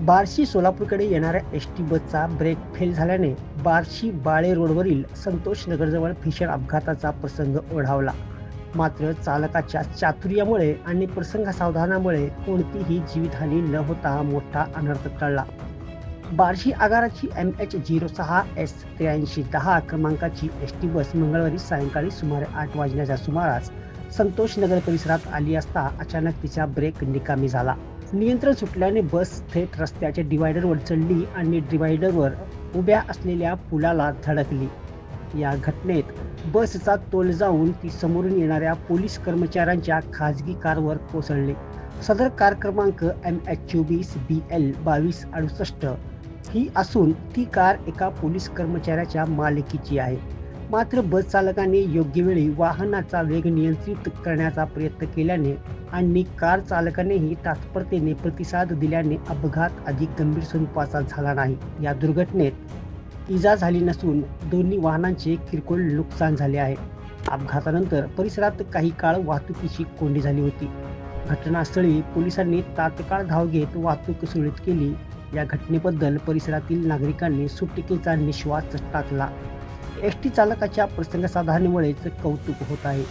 बार्शी सोलापूरकडे येणाऱ्या S T बसचा ब्रेक फेल झाल्याने बार्शी बाळे रोडवरील संतोष नगरजवळ भीषण अपघाताचा प्रसंग ओढावला. मात्र चालकाच्या चातुर्यामुळे आणि प्रसंगासावधानामुळे कोणतीही जीवितहानी न होता मोठा अनर्थ टळला. बार्शी आगाराची एम एच झिरो सहा एस त्र्याऐंशी दहा क्रमांकाची एस टी बस मंगळवारी सायंकाळी सुमारे आठ वाजण्याच्या सुमारास संतोष नगर परिसरात आली असता अचानक तिचा ब्रेक निकामी झाला. नियंत्रण सुटल्याने बस थेट रस्त्याच्या डिवायडरवर चढली आणि डिवायडरवर उभ्या असलेल्या पुलाला धडकली. या घटनेत बसचा तोल जाऊन ती समोरून येणाऱ्या पोलीस कर्मचाऱ्यांच्या खाजगी कारवर कोसळले. सदर कार क्रमांक एम एच चोवीस बी एल बावीस अडुसष्ट ही असून ती कार एका पोलीस कर्मचाऱ्याच्या मालकीची आहे. मात्र बस चालकाने योग्य वेळी वाहनाचा वेग नियंत्रित करण्याचा प्रयत्न केल्याने आणि कार चालकानेही तात्परतेने प्रतिसाद दिल्याने अपघात अधिक गंभीर स्वरूपाचा झाला नाही. या दुर्घटनेत इजा झाली नसून दोन्ही वाहनांचे किरकोळ नुकसान झाले आहे. अपघातानंतर परिसरात काही काळ वाहतुकीची कोंडी झाली होती. घटनास्थळी पोलिसांनी तात्काळ धाव घेत वाहतूक सुरळीत केली. या घटनेबद्दल परिसरातील नागरिकांनी सुटकेचा निश्वास टाकला. एस टी चालकाच्या प्रसंगसाधनेमुळेच कौतुक होत आहे.